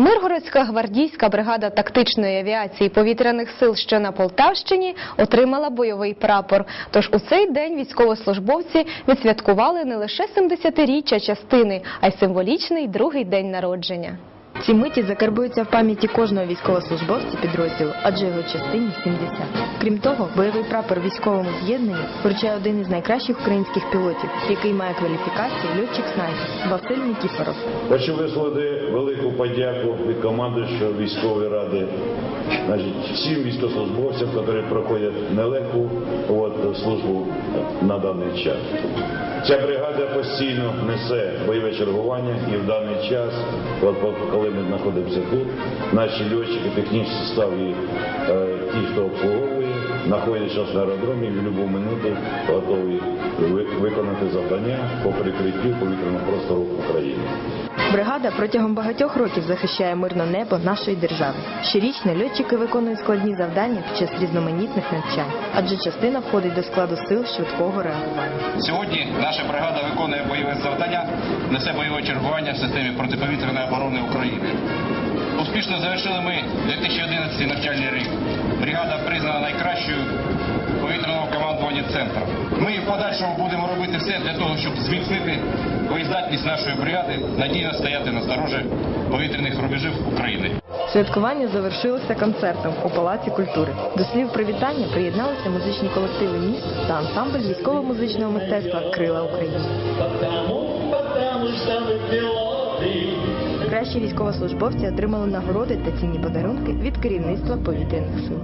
Миргородська гвардійська бригада тактичної авіації повітряних сил, що на Полтавщині, отримала бойовий прапор. Тож у цей день військовослужбовці відсвяткували не лише 70-річчя частини, а й символічний другий день народження. Ці миті закарбуються в пам'яті кожного військовослужбовця підрозділу, адже його частині 70. Крім того, бойовий прапор військовому з'єднанню вручає один із найкращих українських пілотів, який має кваліфікацію льотчик-снайпер Василь Нікіфоров. Хочу висловити велику подяку від командуючого військової ради значить, всім військовослужбовцям, які проходять нелегку от, службу на даний час. Ця бригада постійно несе бойове чергування і в даний час, от, коли ми знаходимося тут, наші льотчики, технічний состав і е, ті, хто обслуговує, знаходяться на аеродромі і в будь-яку минуту готові виконати завдання по прикриттю повітряного простору України. Бригада протягом багатьох років захищає мирне небо нашої держави. Щорічно льотчики виконують складні завдання під час різноманітних навчань, адже частина входить до складу сил швидкого реагування. Сьогодні наша бригада виконує бойове завдання, несе бойове чергування в системі протиповітряної оборони України. Успішно завершили ми 2011 навчальний рік. Бригада признана найкращою повітряного командування центру. Ми в подальшому будемо робити все для того, щоб зміцнити боєздатність нашої бригади, надійно стояти на сторожі повітряних рубежів України. Святкування завершилося концертом у Палаці культури. До слів привітання приєдналися музичні колективи міст та ансамбль військово-музичного мистецтва Крила України. Кращі військовослужбовці отримали нагороди та цінні подарунки від керівництва повітряних сил.